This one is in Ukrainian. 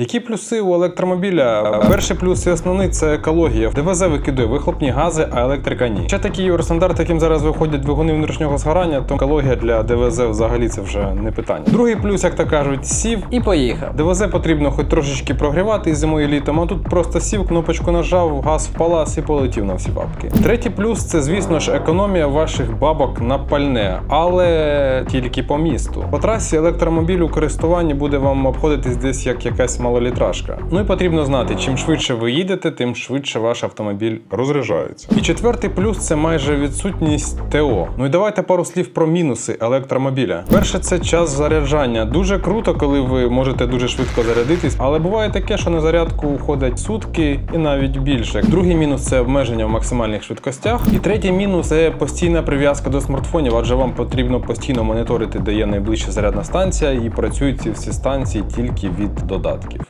Які плюси у електромобіля? Перший плюс і основний це екологія. ДВЗ викидує вихлопні гази, а електрика ні. Ще такий євростандарт, яким зараз виходять двигуни внутрішнього згорання, то екологія для ДВЗ взагалі це вже не питання. Другий плюс, як то кажуть, сів. І поїхав. ДВЗ потрібно хоч трошечки прогрівати зимою і літом, а тут просто сів, кнопочку нажав, газ в палас і полетів на всі бабки. Третій плюс це, звісно ж, економія ваших бабок на пальне, але тільки по місту. По трасі електромобіль у користуванні буде вам обходитись десь як якась малолітражка. Ну і потрібно знати, чим швидше ви їдете, тим швидше ваш автомобіль розряджається. і четвертий плюс це майже відсутність ТО. Ну і давайте пару слів про мінуси електромобіля. Перше, це час заряджання. Дуже круто, коли ви можете дуже швидко зарядитись, але буває таке, що на зарядку уходять сутки і навіть більше. Другий мінус це обмеження в максимальних швидкостях. І третій мінус це постійна прив'язка до смартфонів, адже вам потрібно постійно моніторити, де є найближча зарядна станція, і працюють ці всі станції тільки від додатків.